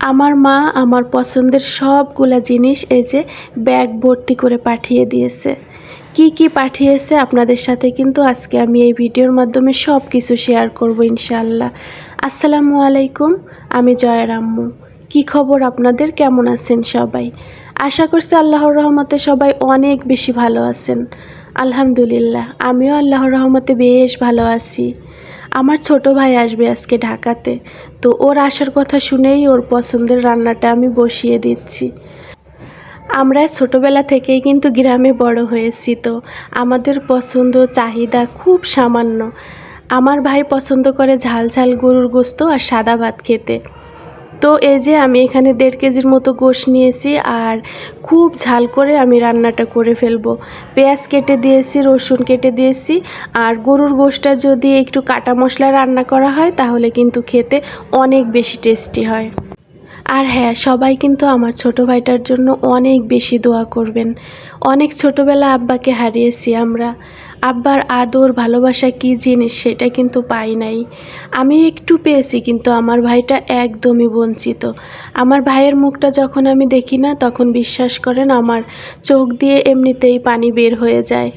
আমার মা আমার পছন্দের সবগুলা জিনিস এই যে ব্যাগ ভর্তি করে পাঠিয়ে দিয়েছে। কি কি পাঠিয়েছে আপনাদের সাথে কিন্তু আজকে আমি এই ভিডিওর মাধ্যমে সব কিছু শেয়ার করব ইনশাআল্লাহ। আসসালামু আলাইকুম, আমি জয়া রাম্মু কি খবর আপনাদের? কেমন আছেন সবাই? আশা করছি আল্লাহর রহমতে সবাই অনেক বেশি ভালো আছেন। আলহামদুলিল্লাহ, আমিও আল্লাহর রহমতে বেশ ভালো আছি। আমার ছোট ভাই আসবে আজকে ঢাকাতে। তো ওর আসার কথা শুনেই ওর পছন্দের রান্নাটা আমি বসিয়ে দিচ্ছি। আমরা ছোটবেলা থেকেই কিন্তু গ্রামে বড় হয়েছি তো। আমাদের পছন্দ চাহিদা খুব সামান্য। আমার ভাই পছন্দ করে ঝাল ঝাল গরুর গোস্ত আর সাদা ভাত খেতে। তো এই যে আমি এখানে দেড় কেজির মতো গোশ নিয়েছি আর খুব ঝাল করে আমি রান্নাটা করে ফেলব। পেঁয়াজ কেটে দিয়েছি, রসুন কেটে দিয়েছি আর গরুর গোশটা যদি একটু কাটা মশলা রান্না করা হয় তাহলে কিন্তু খেতে অনেক বেশি টেস্টি হয়। আর হ্যাঁ সবাই কিন্তু আমার ছোট ভাইটার জন্য অনেক বেশি দোয়া করবেন। অনেক ছোটবেলা আব্বাকে হারিয়েছি আমরা। আব্বার আদর, ভালোবাসা কী জিনিস সেটা কিন্তু পাই নাই। আমি একটু পেয়েছি কিন্তু আমার ভাইটা একদমই বঞ্চিত। আমার ভাইয়ের মুখটা যখন আমি দেখি না, তখন বিশ্বাস করেন আমার চোখ দিয়ে এমনিতেই পানি বের হয়ে যায়।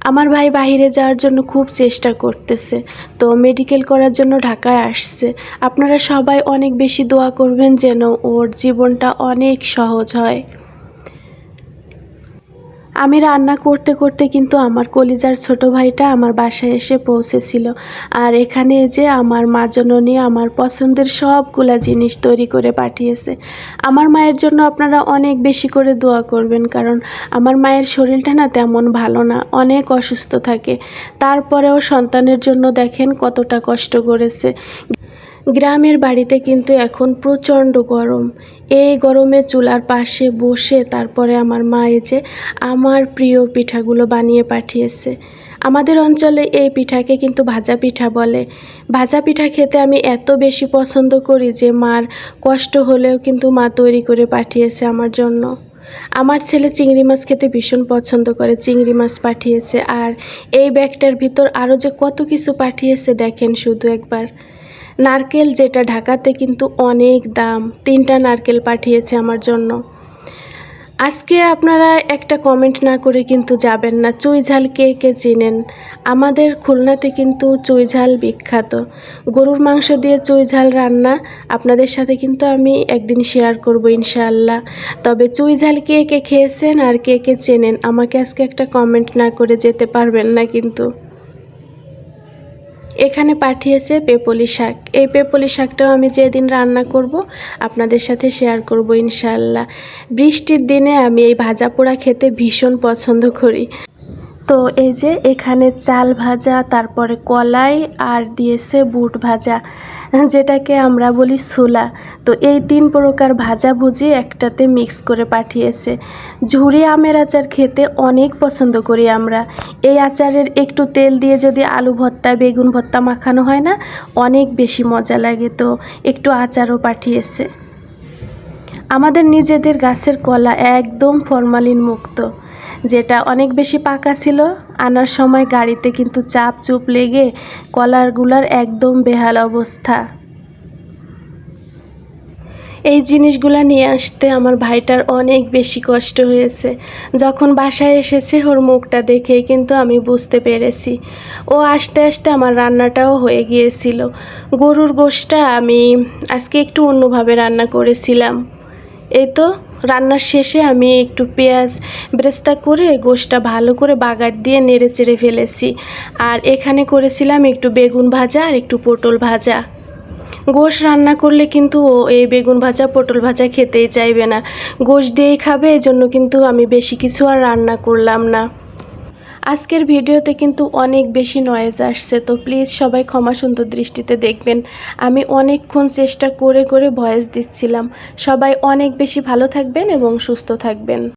আমার ভাই বাহিরে যাওয়ার জন্য খুব চেষ্টা করতেছে, তো মেডিকেল করার জন্য ঢাকায় আসছে। আপনারা সবাই অনেক বেশি দোয়া করবেন যেন ওর জীবনটা অনেক সহজ হয়। আমি রান্না করতে করতে কিন্তু আমার কলিজার ছোট ভাইটা আমার বাসায় এসে পৌঁছেছিল। আর এখানে যে আমার মা জননী আমার পছন্দের সবগুলা জিনিস তৈরি করে পাঠিয়েছে। আমার মায়ের জন্য আপনারা অনেক বেশি করে দোয়া করবেন কারণ আমার মায়ের শরীরটা না তেমন ভালো না, অনেক অসুস্থ থাকে। তারপরেও সন্তানের জন্য দেখেন কতটা কষ্ট করেছে। গ্রামের বাড়িতে কিন্তু এখন প্রচণ্ড গরম। এই গরমে চুলার পাশে বসে তারপরে আমার মা এই যে আমার প্রিয় পিঠাগুলো বানিয়ে পাঠিয়েছে। আমাদের অঞ্চলে এই পিঠাকে কিন্তু ভাজা পিঠা বলে। ভাজা পিঠা খেতে আমি এত বেশি পছন্দ করি যে মার কষ্ট হলেও কিন্তু মা তৈরি করে পাঠিয়েছে আমার জন্য। আমার ছেলে চিংড়ি মাছ খেতে ভীষণ পছন্দ করে, চিংড়ি মাছ পাঠিয়েছে। আর এই ব্যাগটার ভিতর আরও যে কত কিছু পাঠিয়েছে দেখেন শুধু একবার। নারকেল যেটা ঢাকাতে কিন্তু অনেক দাম। তিনটা নারকেল পাঠিয়েছে আমার জন্য। আজকে আপনারা একটা কমেন্ট না করে কিন্তু যাবেন না। চুই ঝাল কে কে চিনেন? আমাদের খুলনাতে কিন্তু চুই ঝাল বিখ্যাত। গরুর মাংস দিয়ে চুই ঝাল রান্না আপনাদের সাথে কিন্তু আমি একদিন শেয়ার করব ইনশাআল্লাহ। তবে চুই ঝাল কে কে খেয়েছেন আর কে কে চেনেন আমাকে আজকে একটা কমেন্ট না করে যেতে পারবেন না কিন্তু। এখানে পাঠিয়েছে পেপলি শাক। এই পেপলি শাকটাও আমি যেদিন রান্না করব, আপনাদের সাথে শেয়ার করব ইনশাল্লাহ বৃষ্টির দিনে আমি এই ভাজা পোড়া খেতে ভীষণ পছন্দ করি। তো এই যে এখানে চাল ভাজা, তারপরে কলাই আর দিয়েছে বুট ভাজা, যেটাকে আমরা বলি ছোলা। তো এই তিন প্রকার ভাজা ভুজি একটাতে মিক্স করে পাঠিয়েছে। ঝুরি আমের আচার খেতে অনেক পছন্দ করি আমরা। এই আচারের একটু তেল দিয়ে যদি আলু ভর্তা, বেগুন ভর্তা মাখানো হয় না, অনেক বেশি মজা লাগে। তো একটু আচারও পাঠিয়েছে। আমাদের নিজেদের গাছের কলা একদম ফরমালিন মুক্ত। যেটা অনেক বেশি পাকা ছিল, আনার সময় গাড়িতে কিন্তু চাপ চুপ লেগে কলারগুলার একদম বেহাল অবস্থা। এই জিনিসগুলা নিয়ে আসতে আমার ভাইটার অনেক বেশি কষ্ট হয়েছে। যখন বাসায় এসেছে, ওর মুখটা দেখে কিন্তু আমি বুঝতে পেরেছি। ও আসতে আসতে আমার রান্নাটাও হয়ে গিয়েছিল। গরুর গোশটা আমি আজকে একটু অন্যভাবে রান্না করেছিলাম। এই তো রান্নার শেষে আমি একটু পেঁয়াজ ব্রেস্তা করে গোশটা ভালো করে বাগার দিয়ে নেড়ে চেড়ে ফেলেছি। আর এখানে করেছিলাম একটু বেগুন ভাজা আর একটু পটল ভাজা। গোশ রান্না করলে কিন্তু ও এই বেগুন ভাজা, পটল ভাজা খেতেই চাইবে না। গোশ দিয়েই খাবে, এজন্য জন্য কিন্তু আমি বেশি কিছু আর রান্না করলাম না। আজকের ভিডিওতে কিন্তু অনেক বেশি নয়েজ আসছে, তো প্লিজ সবাই ক্ষমা সুন্দর দৃষ্টিতে দেখবেন। আমি অনেকক্ষণ চেষ্টা করে করে ভয়েস দিচ্ছিলাম। সবাই অনেক বেশি ভালো থাকবেন এবং সুস্থ থাকবেন।